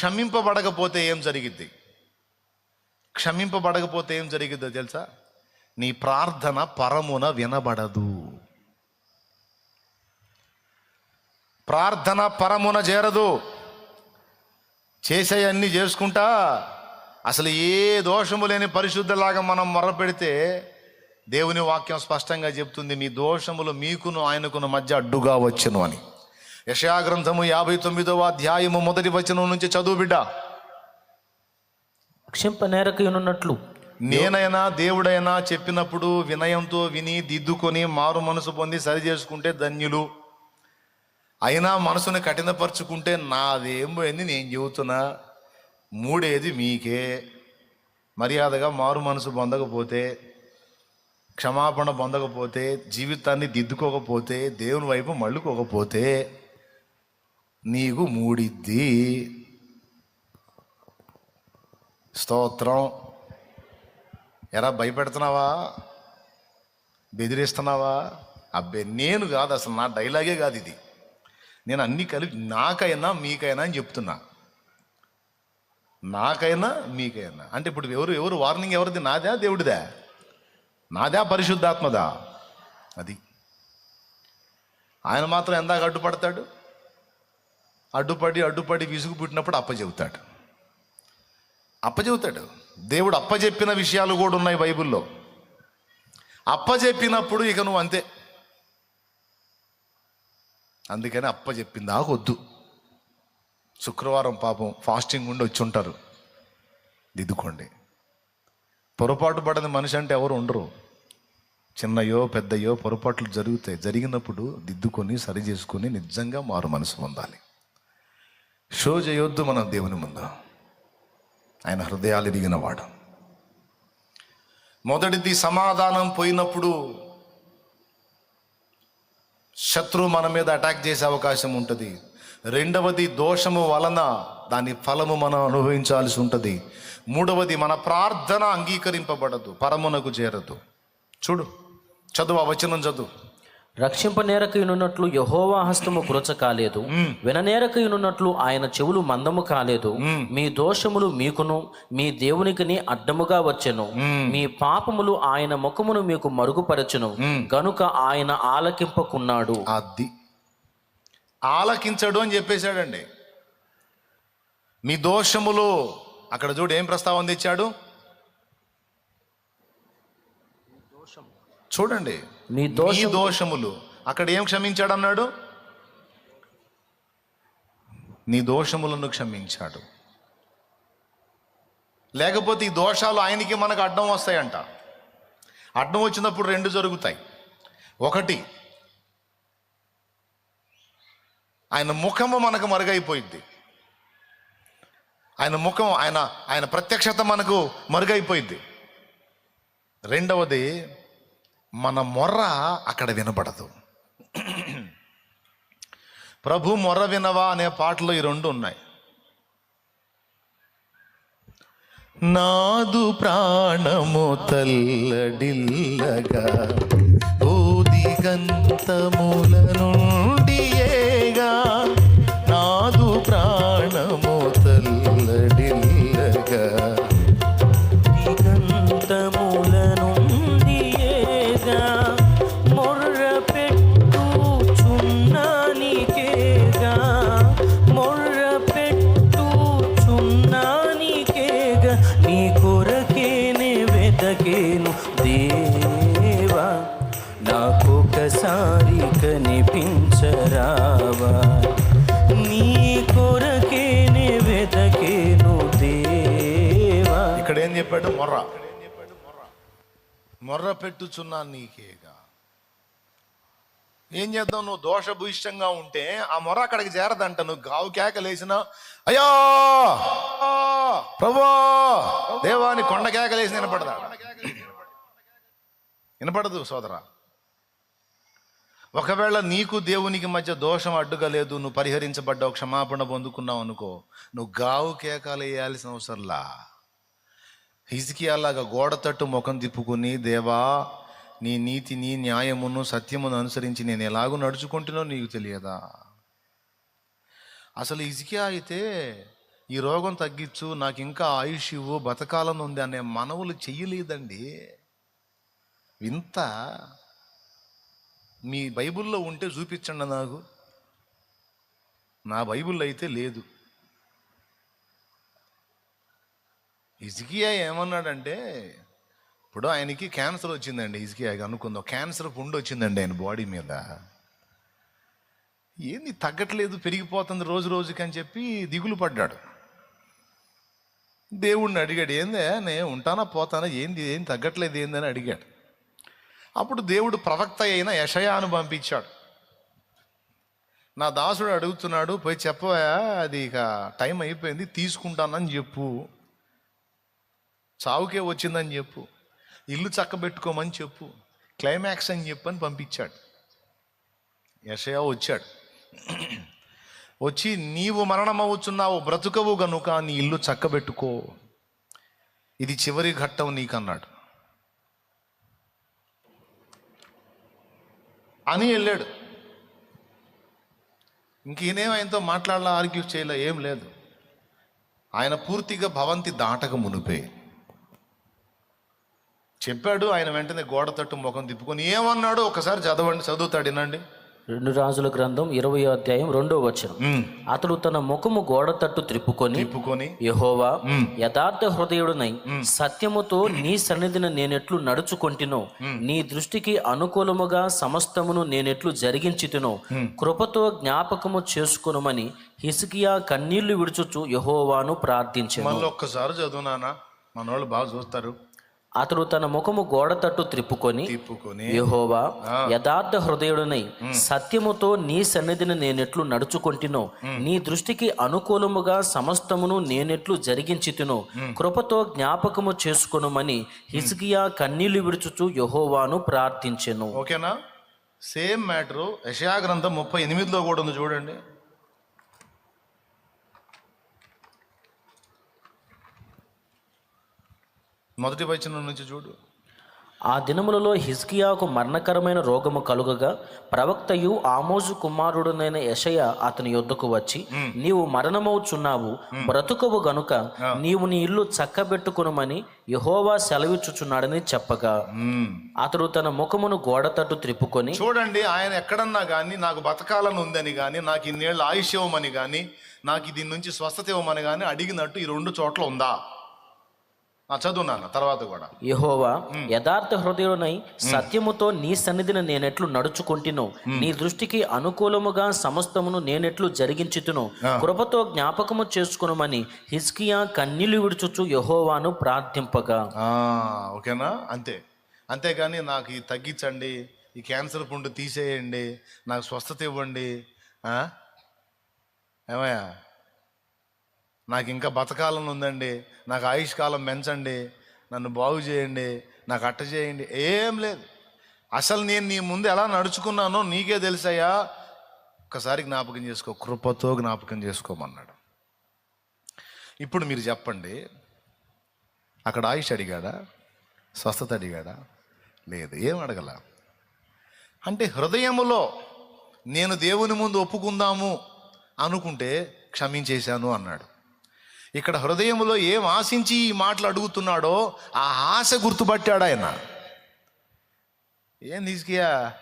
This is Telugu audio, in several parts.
క్షమింపబడకపోతే ఏం జరిగిద్ది? క్షమింపబడకపోతే ఏం జరిగిద్దో తెలుసా? నీ ప్రార్థన పరమున వినబడదు. ప్రార్థన పరమున చేరదు. చేసే అన్ని చేసుకుంటా అసలు ఏ దోషము లేని పరిశుద్ధలాగా మనం మొరపెడితే దేవుని వాక్యం స్పష్టంగా చెప్తుంది మీ దోషములు మీకును ఆయనకును మధ్య అడ్డుగా వచ్చును అని. యశాగ్రంథము యాభై తొమ్మిదవ అధ్యాయము మొదటి వచనం నుంచి చదువు బిడ్డ. క్షింప నేరకయునున్నట్లు. నేనైనా దేవుడైనా చెప్పినప్పుడు వినయంతో విని దిద్దుకొని మారు మనసు పొంది సరి చేసుకుంటే ధన్యులు. అయినా మనసుని కఠినపరుచుకుంటే నాదేం పోయింది? నేను చెబుతున్నా మూడేది మీకే. మర్యాదగా మారు మనసు పొందకపోతే క్షమాపణ పొందకపోతే జీవితాన్ని దిద్దుకోకపోతే దేవుని వైపు మళ్ళుకోకపోతే నీకు మూడిద్ది. స్తోత్రం. ఎరా భయపెడుతున్నావా? బెదిరిస్తున్నావా? అబ్బే నేను కాదు అసలు నా డైలాగే కాదు ఇది. నేను అన్ని కలిపి నాకైనా మీకైనా అని చెప్తున్నా. నాకైనా మీకైనా. అంటే ఇప్పుడు ఎవరు ఎవరు వార్నింగ్ ఎవరిది? నాదా దేవుడిదా? నాదా పరిశుద్ధాత్మదా? అది. ఆయన మాత్రం ఎందాక అడ్డుపడతాడు? అడ్డుపడి అడ్డుపడి విసుగు పుట్టినప్పుడు అప్పచెబుతాడు అప్పచెబుతాడు దేవుడు అప్పచెప్పిన విషయాలు కూడా ఉన్నాయి బైబిల్లో. అప్పచెప్పినప్పుడు ఇక నువ్వు అంతే. అందుకని అప్పచెప్పింది వద్దు శుక్రవారం పాపం ఫాస్టింగ్ ఉండి వచ్చి ఉంటారు దిద్దుకోండి. పొరపాటు పడని మనిషి అంటే ఎవరు ఉండరు. చిన్నయో పెద్దయో పొరపాట్లు జరుగుతాయి. జరిగినప్పుడు దిద్దుకొని సరి చేసుకొని నిజంగా మారు మనసు పొందాలి. షో చేయొద్దు మనం దేవుని ముందు. ఆయన హృదయాలు ఎదిగిన వాడు. మొదటిది సమాధానం పోయినప్పుడు శత్రువు మన మీద అటాక్ చేసే అవకాశం ఉంటుంది. రెండవది దోషము వలన దాని ఫలము మనం అనుభవించాల్సి ఉంటుంది. మూడవది మన ప్రార్థన అంగీకరింపబడదు పరమునకు చేరదు. చూడు చదువు ఆ వచనం చదువు. రక్షింప నేరకయునున్నట్లు యహోవా హస్తము కురచ కాలేదు. విననేరకయునున్నట్లు ఆయన చెవులు మందము కాలేదు. మీ దోషములు మీకును మీ దేవునికిని అడ్డముగా వచ్చెను. మీ పాపములు ఆయన ముఖమును మీకు మరుగుపరచును. గనుక ఆయన ఆలకింపకున్నాడు. అది. ఆలకించడు అని చెప్పేశాడండి. మీ దోషములు అక్కడ చూడు ఏం ప్రస్తావన తెచ్చాడు? చూడండి. మీ దోష దోషములు. అక్కడ ఏం క్షమించాడు అన్నాడు? నీ దోషములను క్షమించాడు. లేకపోతే ఈ దోషాలు ఆయనకి మనకు అడ్డం వస్తాయంట. అడ్డం వచ్చినప్పుడు రెండు జరుగుతాయి. ఒకటి ఆయన ముఖము మనకు మరుగైపోయింది ఆయన ముఖం ఆయన ఆయన ప్రత్యక్షత మనకు మరుగైపోయింది రెండవది మన మొర్ర అక్కడ వినబడదు. ప్రభు మొర్ర వినవా అనే పాటలో ఈ రెండు ఉన్నాయి. నాదు ప్రాణము తల్లడిల్లగా ఓదిగంతముల నుండి మొరపెట్టుచున్నాను నీకేగా. ఏం చేద్దాం? నువ్వు దోషభూయిష్టంగా ఉంటే ఆ మొర అక్కడికి చేరదంట. నువ్వు గావు కేకలేసిన అయ్యా! ప్రభా! దేవాని కొండ కేకలేసి వినపడదా వినపడదు సోదరా. ఒకవేళ నీకు దేవునికి మధ్య దోషం అడ్డుగా లేదు నువ్వు పరిహరించబడ్డావు క్షమాపణ పొందుకున్నావు అనుకో నువ్వు గావు కేకలు వేయాల్సిన అవసరంలా? హిజ్కియాలాగా గోడ తట్టు ముఖం తిప్పుకుని దేవా నీ నీతిని న్యాయమును సత్యమును అనుసరించి నేను ఎలాగో నడుచుకుంటున్నో నీకు తెలియదా? అసలు ఇజికియా అయితే ఈ రోగం తగ్గించు నాకు ఇంకా ఆయుష్ ఇవ్వు బతకాలని ఉంది అనే మనవులు చెయ్యలేదండి. వింత. మీ బైబిల్లో ఉంటే చూపించండి నాకు. నా బైబిల్లో అయితే లేదు. ఇజికియా ఏమన్నాడంటే ఇప్పుడు ఆయనకి క్యాన్సర్ వచ్చిందండి ఇజికియాకి అనుకుందాం. క్యాన్సర్ పుండు వచ్చిందండి ఆయన బాడీ మీద. ఏంది తగ్గట్లేదు పెరిగిపోతుంది రోజు రోజుకి అని చెప్పి దిగులు పడ్డాడు. దేవుణ్ణి అడిగాడు ఏందే నేను ఉంటానా పోతానా ఏంది ఏం తగ్గట్లేదు ఏందని అడిగాడు. అప్పుడు దేవుడు ప్రవక్త అయిన యషయాను పంపించాడు. నా దాసుడు అడుగుతున్నాడు పోయి చెప్పవా అది ఇక టైం అయిపోయింది తీసుకుంటానని చెప్పు. చావుకే వచ్చిందని చెప్పు. ఇల్లు చక్కబెట్టుకోమని చెప్పు. క్లైమాక్స్ అని చెప్పని పంపించాడు. యషయా వచ్చాడు. వచ్చి నీవు మరణమవుచున్నావు బ్రతుకవు గనుక నీ ఇల్లు చక్కబెట్టుకో. ఇది చివరి ఘట్టం నీకన్నాడు. అని వెళ్ళాడు. ఇంక ఆయనతో మాట్లాడాల ఆర్గ్యూ చేయలే ఏం లేదు. ఆయన పూర్తిగా భవంతి దాటక మునిపే. చెప్పాడు ఆయన వెంటనే గోడ తట్టు ముఖం తిప్పుకొని ఏమన్నాడు ఒకసారి చదవండి చదువుతాడు వినండి. రెండు రాజుల గ్రంథం ఇరవై అధ్యాయం రెండో వచనం. అతడు తన ముఖము గోడ తట్టు త్రిప్పుకొని తిప్పుకొని యహోవా యథార్థ హృదయుడునై సత్యముతో నీ సన్నిధిన నేనెట్లు నడుచుకొంటినో నీ దృష్టికి అనుకూలముగా సమస్తమును నేనెట్లు జరిగించితినో కృపతో జ్ఞాపకము చేసుకొనుమని హిస్కియా కన్నీళ్ళు విడుచుచు యహోవాను ప్రార్థించెను. ఒక్కసారి చదువునానా మన వాళ్ళు బాగా చూస్తారు. అతడు తన ముఖము గోడ తట్టు త్రిప్పుకొని తిప్పుకొని యహోవా యథార్థ హృదయుడనై సత్యముతో నీ సన్నిధిని నేనెట్లు నడుచుకొంటినో నీ దృష్టికి అనుకూలముగా సమస్తమును నేనెట్లు జరిగించితినో కృపతో జ్ఞాపకము చేసుకొనుమని హిజ్కియా కన్నీళ్ళు విడుచుచు యహోవాను ప్రార్థించెను. ఓకేనా? సేమ్ మ్యాటరు యశయా గ్రంథం ముప్పై ఎనిమిదిలో కూడా ఉంది చూడండి. మొదటి వచనం నుంచి చూడు. ఆ దినములలో హిజ్కియాకు మరణకరమైన రోగము కలుగగా ప్రవక్తయు ఆమోజు కుమారుడునైన యషయ అతని యొద్దకు వచ్చి నీవు మరణమవుచున్నావు బ్రతుకవు గనుక నీవు నీ ఇల్లు చక్కబెట్టుకునమని యహోవా సెలవిచ్చుచున్నాడని చెప్పగా. అతడు తన ముఖమును గోడ తట్టు త్రిప్పుకొని చూడండి ఆయన ఎక్కడన్నా కానీ నాకు బతకాలని ఉందని కానీ నాకు ఇన్నేళ్ళు ఆయుష్ ఇవ్వమని కానీ నాకు దీని నుంచి స్వస్థత ఇవ్వమని కానీ అడిగినట్టు ఈ రెండు చోట్ల ఉందా? చదువున్నాను తర్వాత కూడా. యహోవా యథార్థ హృదయుడనై సత్యముతో నీ సన్నిధిని నేనెట్లు నడుచుకుంటునో. నీ దృష్టికి అనుకూలముగా సమస్తమును నేనెట్లు జరిగించుతును. కృపతో జ్ఞాపకము చేసుకునమని హిజ్కియా కన్నీళ్ళు విడుచుచు యహోవాను ప్రార్థింపగా. ఆ, ఓకేనా? అంతే. అంతేగాని నాకు ఇది తగ్గించండి ఈ క్యాన్సర్ పుండు తీసేయండి నాకు స్వస్థత ఇవ్వండి? ఏమయ్యా? నాకు ఇంకా బతకాలని ఉందండి నాకు ఆయుష్ కాలం పెంచండి నన్ను బాగు చేయండి నాకు అట్ట చేయండి ఏం లేదు. అసలు నేను నీ ముందు ఎలా నడుచుకున్నానో నీకే తెలుసయ్యా. ఒక్కసారి జ్ఞాపకం చేసుకో కృపతో జ్ఞాపకం చేసుకోమన్నాడు. ఇప్పుడు మీరు చెప్పండి అక్కడ ఆయుష్ అడిగాడా? స్వస్థత అడిగాడా? లేదు ఏం అడగల? అంటే హృదయములో నేను దేవుని ముందు ఒప్పుకుందాము అనుకుంటే క్షమించేశాను అన్నాడు. ఇక్కడ హృదయంలో ఏం ఆశించి ఈ మాటలు అడుగుతున్నాడో ఆ ఆశ గుర్తుపట్టాడు ఆయన. ఏం తీసుకియా?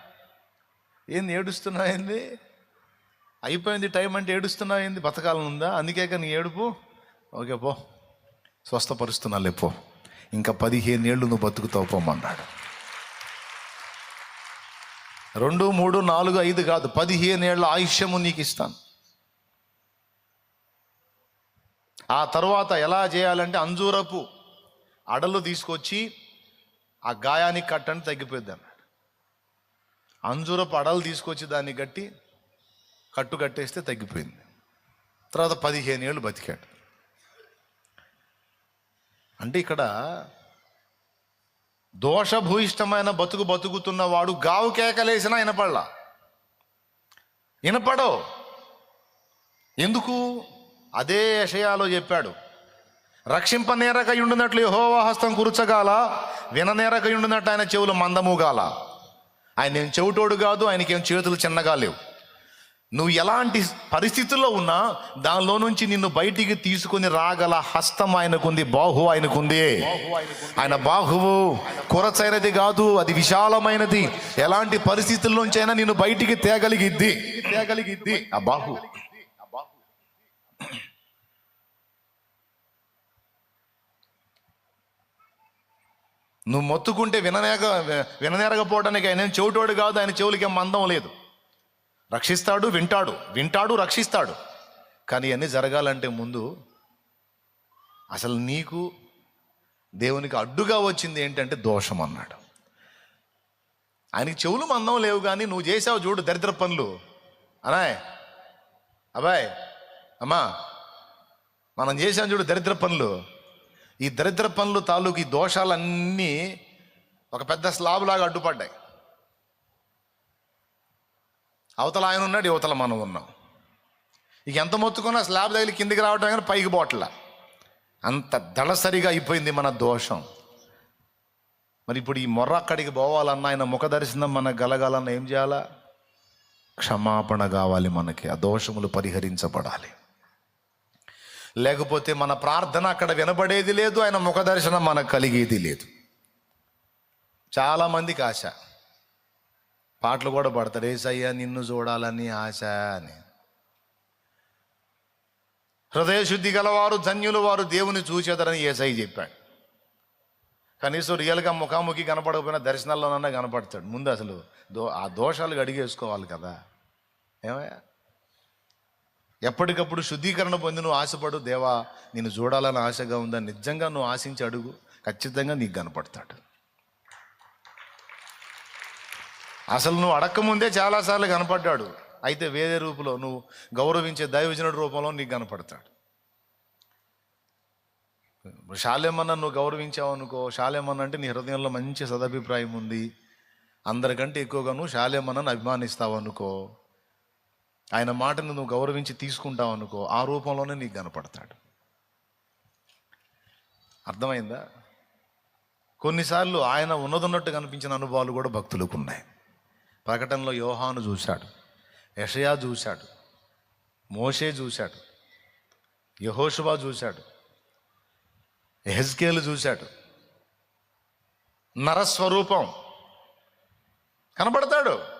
ఏంది ఏడుస్తున్నావు ఏంది? అయిపోయింది టైం అంటే ఏడుస్తున్నావు ఏంది? ఉందా? అందుకే కానీ ఏడుపు? ఓకే పో. స్వస్థపరుస్తున్నా లేపో ఇంకా పదిహేను ఏళ్ళు నువ్వు బతుకుతావు పోమన్నాడు రెండు మూడు నాలుగు ఐదు కాదు పదిహేను ఏళ్ళ ఆయుష్యము నీకు ఇస్తాను. ఆ తర్వాత ఎలా చేయాలంటే అంజూరపు అడలు తీసుకొచ్చి ఆ గాయానికి కట్టండి తగ్గిపోద్ది అన్నాడు. అంజూరపు అడలు తీసుకొచ్చి దాన్ని కట్టి కట్టు కట్టేస్తే తగ్గిపోయింది. తర్వాత పదిహేను ఏళ్ళు బతికాడు. అంటే ఇక్కడ దోషభూయిష్టమైన బతుకు బతుకుతున్న వాడు గావు కేకలేసినా వినపడలా. వినపడో ఎందుకు? అదే యషయాలో చెప్పాడు. రక్షింపనేరకయుండునట్లు యెహోవా హస్తం కురుచగాల విననేరకయుండునట్టు ఆయన చెవులు మందముగాల. ఆయన ఏం చెవిటోడు కాదు ఆయనకేం చేతులు చిన్నగా లేవు. నువ్వు ఎలాంటి పరిస్థితుల్లో ఉన్నా దానిలో నుంచి నిన్ను బయటికి తీసుకుని రాగల హస్తం ఆయనకుంది బాహు ఆయనకుంది. ఆయన బాహువు కొరచైనది కాదు అది విశాలమైనది. ఎలాంటి పరిస్థితుల్లోంచైనా అయినా నిన్ను బయటికి తేగలిగిద్ది. తేగలిగిద్ది. ఆ బాహు నువ్వు మొత్తుకుంటే విననేక విననేరకపోవడానికి ఆయన చెవిటోడు కాదు ఆయన చెవులకి మందం లేదు. రక్షిస్తాడు వింటాడు. వింటాడు రక్షిస్తాడు. కానీ ఇవన్నీ జరగాలంటే ముందు అసలు నీకు దేవునికి అడ్డుగా వచ్చింది ఏంటంటే దోషం అన్నాడు. ఆయనకి చెవులు మందం లేవు కానీ నువ్వు చేసావు చూడు దరిద్ర పనులు. అనాయ్ అబ్బాయ్ అమ్మా మనం చేసాం చూడు దరిద్ర పనులు. ఈ దరిద్ర పనులు తాలూకు ఈ దోషాలన్నీ ఒక పెద్ద స్లాబ్ లాగా అడ్డుపడ్డాయి. అవతల ఆయన ఉన్నాడు యువతల మనం ఉన్నాం. ఇక ఎంత మొత్తుకున్నా స్లాబ్ తగిలి కిందికి రావటం కానీ పైకి పోట్ల అంత దళసరిగా అయిపోయింది మన దోషం. మరి ఇప్పుడు ఈ మొర్ర అక్కడికి పోవాలన్నా ఆయన ముఖ దర్శనం మనకు గలగాలన్నా ఏం చేయాలా? క్షమాపణ కావాలి మనకి ఆ దోషములు పరిహరించబడాలి. లేకపోతే మన ప్రార్థన అక్కడ వినబడేది లేదు ఆయన ముఖ దర్శనం మనకు కలిగేది లేదు. చాలామందికి ఆశ పాటలు కూడా పడతారు ఏసయ్యా నిన్ను చూడాలని ఆశ అని. హృదయ శుద్ధి గలవారు ధన్యులు వారు దేవుని చూసేదరని ఏసై చెప్పాడు. కనీసం రియల్గా ముఖాముఖి కనపడకపోయినా దర్శనాల్లోనన్నా కనపడతాడు. ముందు అసలు దో ఆ దోషాలు అడిగేసుకోవాలి కదా. ఏమయ్యా? ఎప్పటికప్పుడు శుద్ధీకరణ పొంది నువ్వు ఆశపడు దేవా నేను చూడాలని ఆశగా ఉందని నిజంగా నువ్వు ఆశించి అడుగు. ఖచ్చితంగా నీకు కనపడతాడు. అసలు నువ్వు అడక్కముందే చాలాసార్లు కనపడ్డాడు. అయితే వేరే రూపంలో నువ్వు గౌరవించే దైవజనుడి రూపంలో నీకు కనపడతాడు. శాలేమన్న నువ్వు గౌరవించావు అనుకో శాలేమన్న అంటే నీ హృదయంలో మంచి సదభిప్రాయం ఉంది. అందరికంటే ఎక్కువగా నువ్వు శాలేమన్నను అభిమానిస్తావు అనుకో ఆయన మాటను నువ్వు గౌరవించి తీసుకుంటావు అనుకో ఆ రూపంలోనే నీకు కనపడతాడు. అర్థమైందా? కొన్నిసార్లు ఆయన ఉన్నదున్నట్టు కనిపించిన అనుభవాలు కూడా భక్తులకు ఉన్నాయి. ప్రకటనలో యోహాను చూశాడు యషయా చూశాడు మోషే చూశాడు యహోషువా చూశాడు ఎహెజ్కేలు చూశాడు. నరస్వరూపం కనపడతాడు.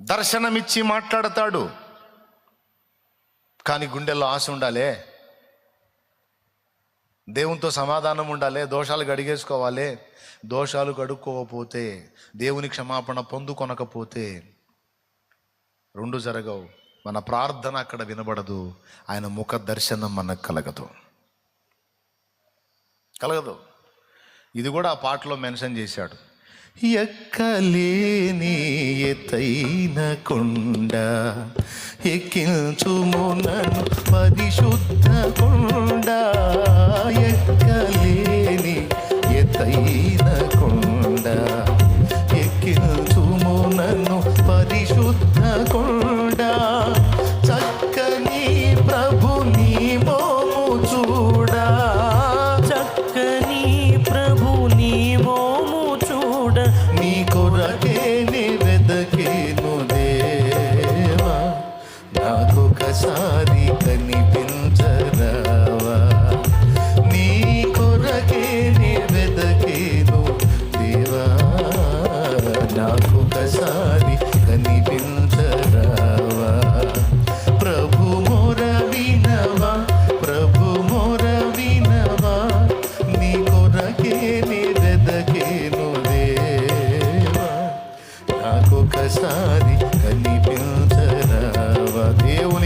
దర్శనమిచ్చి మాట్లాడతాడు. కానీ గుండెల్లో ఆశ ఉండాలే. దేవునితో సమాధానం ఉండాలి. దోషాలు గడిగేసుకోవాలి దోషాలు కడుక్కోకపోతే దేవుని క్షమాపణ పొందుకొనకపోతే రెండు జరగవు. మన ప్రార్థన అక్కడ వినబడదు. ఆయన ముఖ దర్శనం మనకు కలగదు. కలగదు. ఇది కూడా ఆ పాటలో మెన్షన్ చేశాడు. ఎక్కలేని ఎతైన కొండ ఎక్కించుము నన్ను పరిశుద్ధ కొండ. ఎక్కలే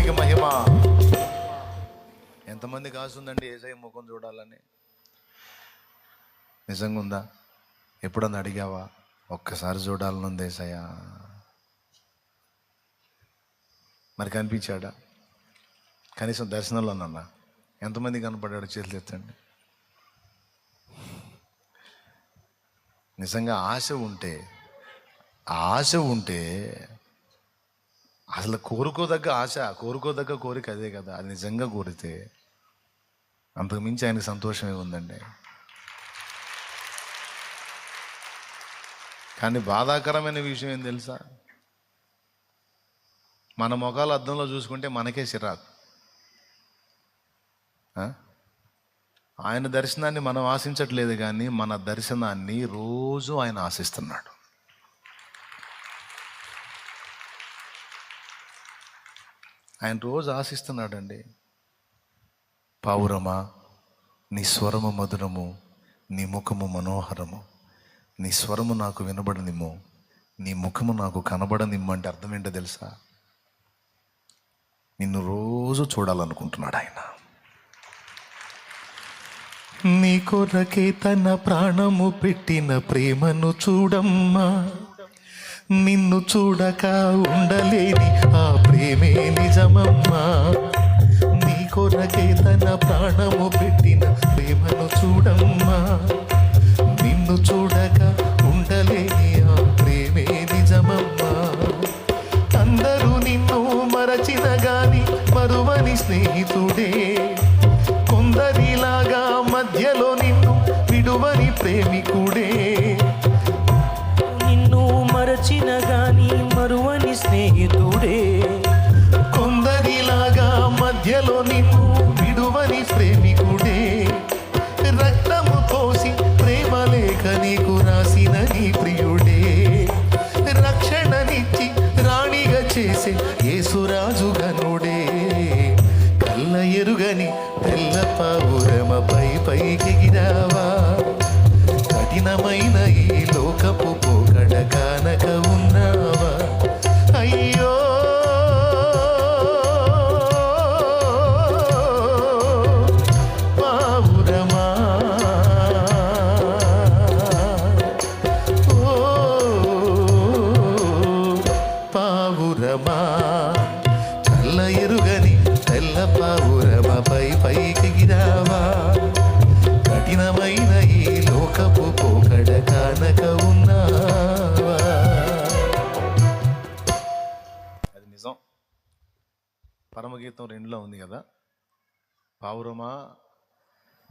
దేవునికి మహిమ. ఎంతమంది కాసుందండి ఏసై ముఖం చూడాలని? నిజంగా ఉందా ఎప్పుడన్నా అడిగావా? ఒక్కసారి చూడాలనుంది ఏసయ్యా. మరి కనిపించాడా? కనీసం దర్శనంలోనన్నా. ఎంతమంది కనపడ్డాడు చేతులు ఎత్తండి. నిజంగా ఆశ ఉంటే ఆశ ఉంటే అసలు కోరుకోదగ్గ ఆశ కోరుకోదగ్గ కోరిక అదే కదా. అది నిజంగా కోరితే అంతకు మించి ఆయనకు సంతోషమే ఉందండి. కానీ బాధాకరమైన విషయం ఏం తెలుసా? మన ముఖాలు అద్దంలో చూసుకుంటే మనకే చిరాకు. ఆయన దర్శనాన్ని మనం ఆశించట్లేదు కానీ మన దర్శనాన్ని రోజు ఆయన ఆశిస్తున్నాడు. ఆయన రోజు ఆశిస్తున్నాడండి పావురమా నీ స్వరము మధురము నీ ముఖము మనోహరము నీ స్వరము నాకు వినబడనిమ్ము నీ ముఖము నాకు కనబడనిమ్ము అంటే అర్థం ఏంటో తెలుసా? నిన్ను రోజు చూడాలనుకుంటున్నాడు ఆయన. నీ కొరకే తన ప్రాణము పెట్టిన ప్రేమను చూడమ్మా. నిన్ను చూడక ఉండలేని ఆ ప్రేమే నిజమమ్మా. నీ కొరకే తన ప్రాణము పెట్టిన ప్రేమను చూడమ్మా. నిన్ను చూడక ఉండలేని ఆ ప్రేమే నిజమమ్మా. అందరూ నిన్ను మరచిన గాని మరువని స్నేహితుడే. కొందరిలాగా మధ్యలో నిన్ను విడువని ప్రేమికుడే. మరచిన గాని మరువని స్నేహితుడే. కొందరిలాగా మధ్యలోని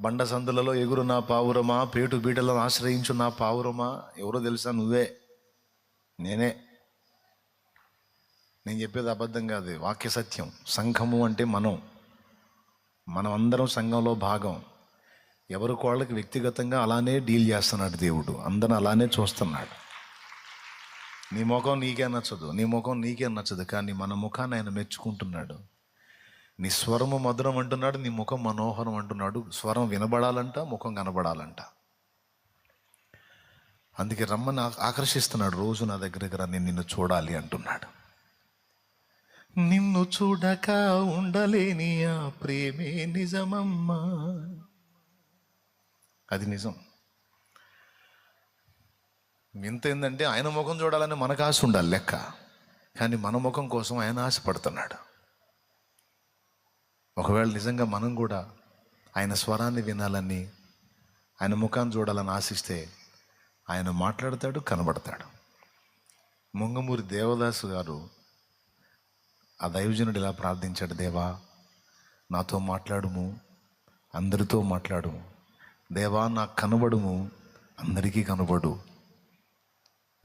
బండ సందులలో ఎగురు నా పావురమా? పేటు బీటలను ఆశ్రయించు నా పావురమా? ఎవరో తెలుసా నువ్వే? నేనే. నేను చెప్పేది అబద్ధం కాదు. వాక్య సత్యం. సంఘము అంటే మనం. మనం అందరం సంఘంలో భాగం. ఎవరి వాళ్ళకి వ్యక్తిగతంగా అలానే డీల్ చేస్తున్నాడు దేవుడు. అందరం అలానే చూస్తున్నాడు. నీ ముఖం నీకే నచ్చదు. నీ ముఖం నీకే నచ్చదు. కానీ మన ముఖాన్ని ఆయన మెచ్చుకుంటున్నాడు. నీ స్వరము మధురం అంటున్నాడు నీ ముఖం మనోహరం అంటున్నాడు. స్వరం వినబడాలంట ముఖం కనబడాలంట. అందుకే రమ్మని ఆకర్షిస్తున్నాడు రోజు నా దగ్గరికి రా నేను నిన్ను చూడాలి అంటున్నాడు. నిన్ను చూడక ఉండలేని ఆ ప్రేమే నిజమమ్మా. అది నిజం. వింత ఏంటంటే ఆయన ముఖం చూడాలని మనకు ఆశ ఉండాలి లెక్క. కానీ మన ముఖం కోసం ఆయన ఆశపడుతున్నాడు. ఒకవేళ నిజంగా మనం కూడా ఆయన స్వరాన్ని వినాలని ఆయన ముఖాన్ని చూడాలని ఆశిస్తే ఆయన మాట్లాడతాడు కనబడతాడు. ముంగమూరి దేవదాసు గారు ఆ దైవజనుడు ఇలా ప్రార్థించాడు దేవా నాతో మాట్లాడుము అందరితో మాట్లాడుము. దేవా నాకు కనబడుము అందరికీ కనబడు.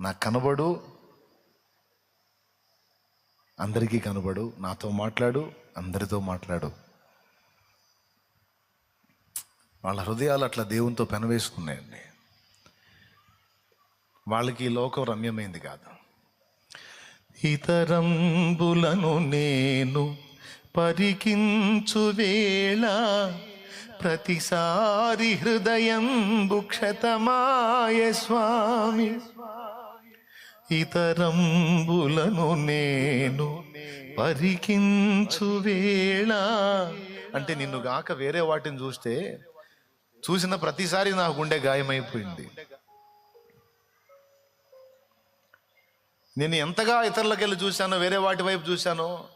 నాకు కనబడు అందరికీ కనబడు నాతో మాట్లాడు అందరితో మాట్లాడు. వాళ్ళ హృదయాలు అట్లా దేవునితో పెనవేసుకున్నాయండి. వాళ్ళకి ఈ లోకం రమ్యమైంది కాదు. ఇతరంబులను నేను పరికించు వేళ ప్రతిసారి హృదయం భుక్షతమాయ స్వామి. ఇతరంబులను నేను పరికించు వేళ. అంటే నిన్ను గాక వేరే వాటిని చూస్తే చూసిన ప్రతిసారి నా గుండె గాయమైపోయింది. నేను ఎంతగా ఇతరులకెళ్ళి చూశాను చూశానో వేరే వాటి వైపు చూశానో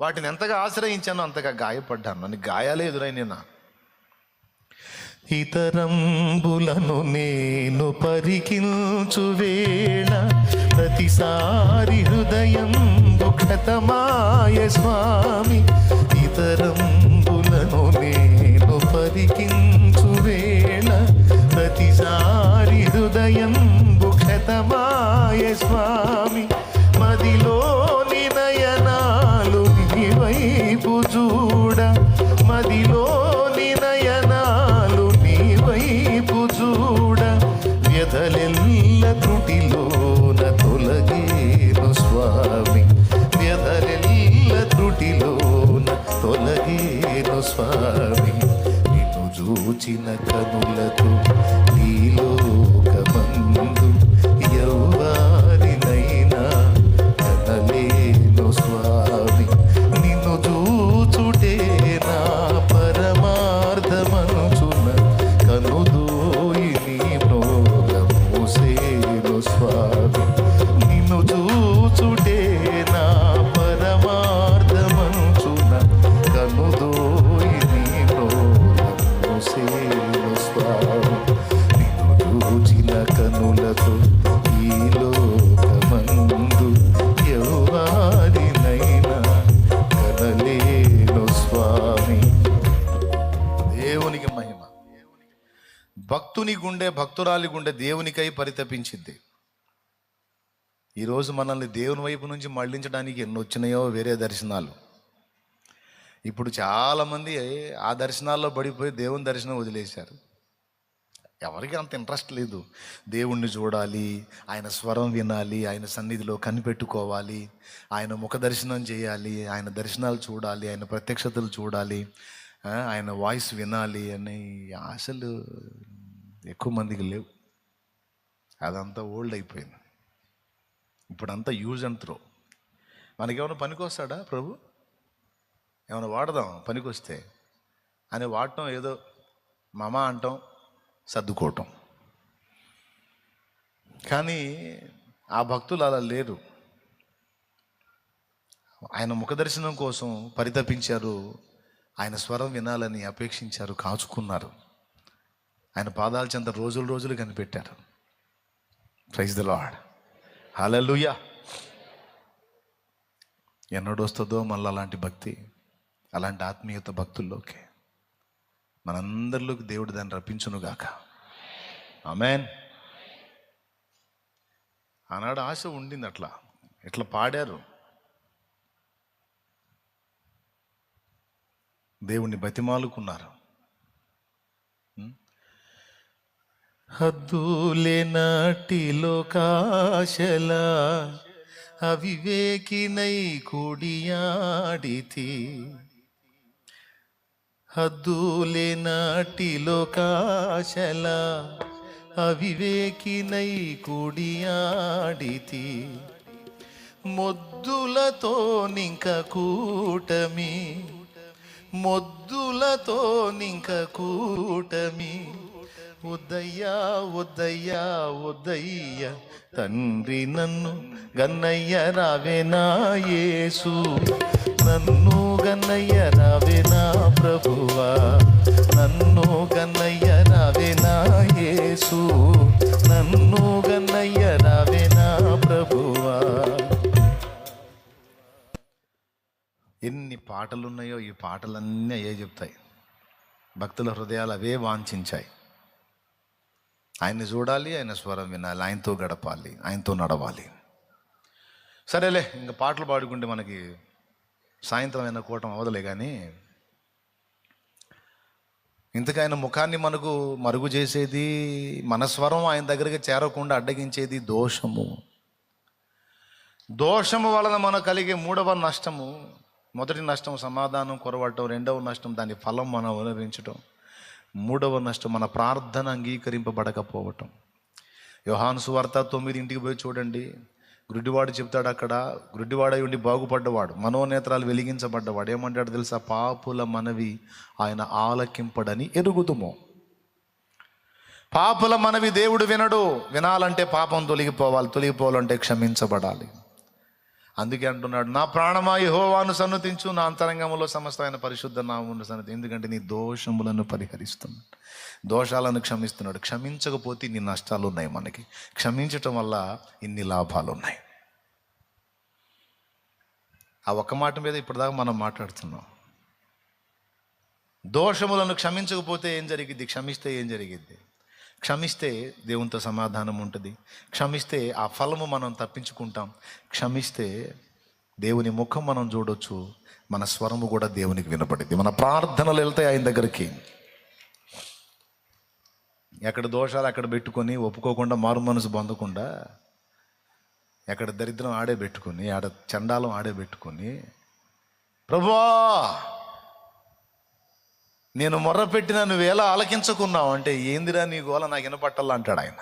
వాటిని ఎంతగా ఆశ్రయించానో అంతగా గాయపడ్డాను. అని గాయాలే ఎదురైనా ఇతరంబులను నేను పరికించు వేళ ప్రతిసారి హృదయం దుఃఖతమాయ స్వామి. ఇతరంబులను నేను పరికించు వేళ ప్రతిసారి హృదయం దుఃఖతమాయ స్వామి. స్వామి నిన్ను చూచిన కనులతో భక్తురాలి గుండె దేవునికై పరితపించింది. ఈరోజు మనల్ని దేవుని వైపు నుంచి మళ్ళించడానికి ఎన్ని వచ్చినాయో వేరే దర్శనాలు. ఇప్పుడు చాలామంది ఆ దర్శనాల్లో పడిపోయి దేవుని దర్శనం వదిలేశారు. ఎవరికి అంత ఇంట్రెస్ట్ లేదు. దేవుణ్ణి చూడాలి ఆయన స్వరం వినాలి ఆయన సన్నిధిలో కనిపెట్టుకోవాలి ఆయన ముఖ దర్శనం చేయాలి ఆయన దర్శనాలు చూడాలి ఆయన ప్రత్యక్షతలు చూడాలి ఆయన వాయిస్ వినాలి అనే ఆశలు ఎక్కువ మందికి లేవు. అదంతా ఓల్డ్ అయిపోయింది. ఇప్పుడంతా యూజ్ అండ్ త్రో మనకేమైనా పనికొస్తాడా ప్రభు? ఏమైనా వాడదాం పనికొస్తే. అని వాడటం ఏదో మమ అంటాం సర్దుకోవటం. కానీ ఆ భక్తులు అలా లేరు. ఆయన ముఖదర్శనం కోసం పరితపించారు. ఆయన స్వరం వినాలని అపేక్షించారు కాచుకున్నారు. ఆయన పాదాల చెంత రోజులు రోజులు కనిపెట్టారు. ప్రైజ్ ద లాడ్ హల్లెలూయా ఎన్నడొస్తుందో మళ్ళీ అలాంటి భక్తి అలాంటి ఆత్మీయత భక్తుల్లోకి. మనందరిలోకి దేవుడు దాన్ని రప్పించునుగాక ఆమెన్ ఆనాడు ఆశ ఉండింది అట్లా. ఇట్లా పాడారు? దేవుణ్ణి బతిమాలుకున్నారు. హద్దులే నాటి లోకాశల అవివేకినై కుడియాడితి. హద్దులే నాటి లోకాశల అవివేకినై కుడియాడితి. మొద్దులతో నింక కూటమి మొద్దులతో నింక కూటమి. ఉదయ్యా ఉదయ్యా ఉదయ్య. తండ్రి నన్ను గన్నయ్య రావేనా యేసు. నన్ను గన్నయ్య రావేనా ప్రభువా. నన్ను గన్నయ్య రావేనా యేసు. నన్ను గన్నయ్య రావేనా ప్రభువా. ఎన్ని పాటలు ఉన్నాయో ఈ పాటలన్నీ అయ్యే చెప్తాయి. భక్తుల హృదయాలు అవే వాంఛించాయి. ఆయన్ని చూడాలి ఆయన స్వరం వినాలి ఆయనతో గడపాలి ఆయనతో నడవాలి. సరేలే ఇంకా పాటలు పాడుకుంటే మనకి సాయంత్రం అయిన కూటం అవదలే కానీ ఇంతకైన ముఖాన్ని మనకు మరుగు చేసేది మన స్వరం ఆయన దగ్గరికి చేరకుండా అడ్డగించేది దోషము. దోషము వలన మనకు కలిగే మూడవ నష్టము మొదటి నష్టం సమాధానం కొరవటం రెండవ నష్టం దాని ఫలం మనం అనుభవించటం మూడవ నష్టం మన ప్రార్థన అంగీకరింపబడకపోవటం. యోహాను సువార్త తొమ్మిది ఇంటికి పోయి చూడండి. గుడ్డివాడు చెప్తాడు అక్కడ గుడ్డివాడై ఉండి బాగుపడ్డవాడు మనోనేత్రాలు వెలిగించబడ్డవాడు. ఏమంటాడు తెలుసా? పాపుల మనవి ఆయన ఆలకింపడని ఎరుగుదుము. పాపుల మనవి దేవుడు వినడు. వినాలంటే పాపం తొలగిపోవాలి తొలగిపోవాలంటే క్షమించబడాలి. అందుకే అంటున్నాడు నా ప్రాణమా యహోవాను సన్నతించు నా అంతరంగంలో సమస్తమైన పరిశుద్ధ నామమును సన్నతి ఎందుకంటే నీ దోషములను పరిహరిస్తున్నాడు. దోషాలను క్షమిస్తున్నాడు. క్షమించకపోతే ఇన్ని నష్టాలు ఉన్నాయి మనకి. క్షమించటం వల్ల ఇన్ని లాభాలు ఉన్నాయి ఆ ఒక్క మాట మీద ఇప్పటిదాకా మనం మాట్లాడుతున్నాం. దోషములను క్షమించకపోతే ఏం జరిగిద్ది? క్షమిస్తే ఏం జరిగిద్ది? క్షమిస్తే దేవునితో సమాధానం ఉంటుంది. క్షమిస్తే ఆ ఫలము మనం తప్పించుకుంటాం. క్షమిస్తే దేవుని ముఖం మనం చూడొచ్చు. మన స్వరము కూడా దేవునికి వినపడింది. మన ప్రార్థనలు వెళ్తాయి ఆయన దగ్గరికి. ఎక్కడ దోషాలు అక్కడ పెట్టుకొని ఒప్పుకోకుండా మారు మనసు పొందకుండా ఎక్కడ దరిద్రం ఆడే పెట్టుకొని ఆడ చండాలం ఆడే పెట్టుకొని ప్రభువా నేను మొర్ర పెట్టిన ఎలా ఆలకించకున్నావు అంటే ఏందిరా నీ గోల? నాకు వినపట్టాల అంటాడు ఆయన.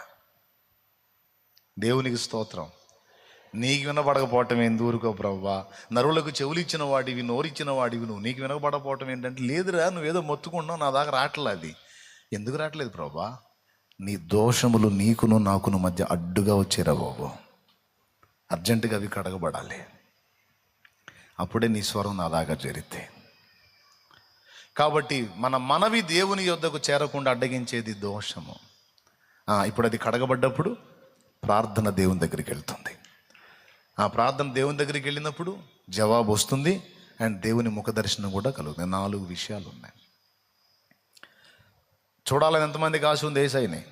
దేవునికి స్తోత్రం. నీకు వినపడకపోవటం ఏంది ఊరుకో ప్రవ్వా? నరువులకు చెవులిచ్చిన వాడివి నోరిచ్చిన వాడివి నువ్వు నీకు వినపడకపోవటం ఏంటంటే లేదురా నువ్వేదో మొత్తుకుంటున్నావు నా దాకా రావట్లేదు అది. ఎందుకు రావట్లేదు ప్రభా నీ దోషములు నీకును నాకును మధ్య అడ్డుగా వచ్చేరా బాబు. అర్జెంటుగా అవి కడగబడాలి. అప్పుడే నీ స్వరం నా దాకా చేరితే కాబట్టి మన మనవి దేవుని యొద్దకు చేరకుండా అడ్డగించేది దోషము. ఇప్పుడు అది కడగబడ్డప్పుడు ప్రార్థన దేవుని దగ్గరికి వెళ్తుంది. ఆ ప్రార్థన దేవుని దగ్గరికి వెళ్ళినప్పుడు జవాబు వస్తుంది అండ్ దేవుని ముఖ దర్శనం కూడా కలుగుతుంది. నాలుగు విషయాలు ఉన్నాయి. చూడాలని ఎంతమందికి ఆశ ఉంది ఏసైని?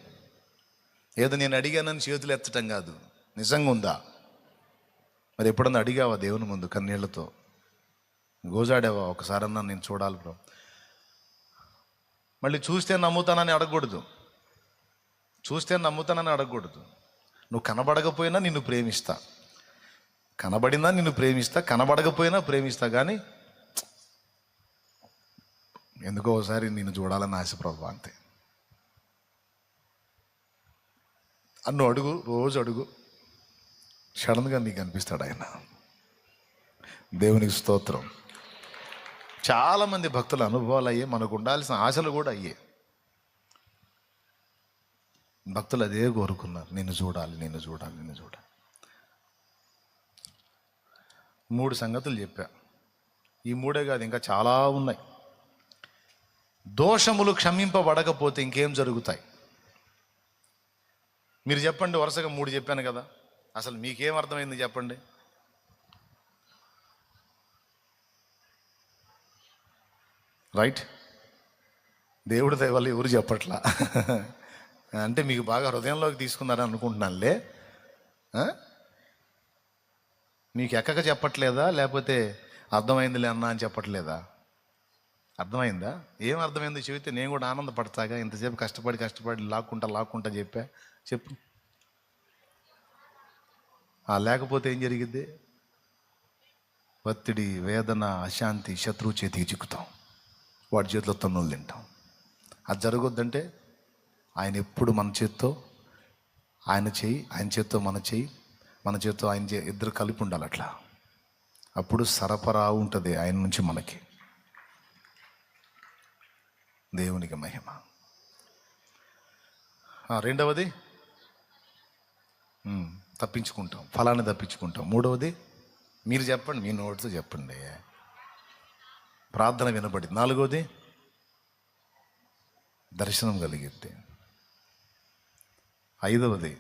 ఏదో నేను అడిగానని చేతులు ఎత్తటం కాదు. నిజంగా ఉందా? మరి ఎప్పుడన్నా అడిగావా దేవుని ముందు కన్నీళ్ళతో? గోజాడావా? ఒకసారన్నా నేను చూడాలి బ్రో. మళ్ళీ చూస్తే నమ్ముతానని అడగకూడదు. చూస్తే నమ్ముతానని అడగకూడదు. నువ్వు కనబడకపోయినా నిన్ను ప్రేమిస్తా. కనబడినా నిన్ను ప్రేమిస్తా కనబడకపోయినా ప్రేమిస్తా కానీ ఎందుకో ఒకసారి నిన్ను చూడాలని ఆశ ప్రభు అంతే. అన్ను అడుగు రోజు అడుగు. సడన్గా నీకు అనిపిస్తాడు ఆయన. దేవునికి స్తోత్రం. చాలామంది భక్తుల అనుభవాలు అయ్యే మనకు ఉండాల్సిన ఆశలు కూడా అయ్యే. భక్తులు అదే కోరుకున్నారు. నిన్ను చూడాలి నిన్ను చూడాలి నిన్ను చూడాలి. మూడు సంగతులు చెప్పా. ఈ మూడే కాదు ఇంకా చాలా ఉన్నాయి. దోషములు క్షమింపబడకపోతే ఇంకేం జరుగుతాయి? మీరు చెప్పండి వరుసగా మూడు చెప్పాను కదా. అసలు మీకేం అర్థమైంది చెప్పండి? రైట్? దేవుడి దయ ఎవరు చెప్పట్లా? అంటే మీకు బాగా హృదయంలోకి తీసుకున్నారని అనుకుంటున్నానులే. మీకు ఎక్కక చెప్పట్లేదా? లేకపోతే అర్థమైందిలే అన్నా అని చెప్పట్లేదా? అర్థమైందా? ఏం అర్థమైంది చెబితే నేను కూడా ఆనందపడతాగా. ఇంతసేపు కష్టపడి కష్టపడి లాక్కుంటా లాక్కుంటా చెప్పా. చెప్పు. ఆ లేకపోతే ఏం జరిగిద్ది? ఒత్తిడి వేదన అశాంతి శత్రువు చేతికి చిక్కుతాం. వాడి చేతిలో తన్నులు తింటాం. అది జరగొద్దంటే ఆయన ఎప్పుడు మన చేత్తో ఆయన చేయి ఆయన చేత్తో మన చేయి మన చేత్తో ఆయన చే ఇద్దరు కలిపి ఉండాలి అట్లా. అప్పుడు సరఫరా ఉంటుంది ఆయన నుంచి మనకి. దేవునికి మహిమ. రెండవది? తప్పించుకుంటాం. ఫలాన్ని తప్పించుకుంటాం. మూడవది? మీరు చెప్పండి మీ నోటితో చెప్పండి. ప్రార్థన వినబడింది నాలుగవది దర్శనం కలిగిద్ది ఐదవది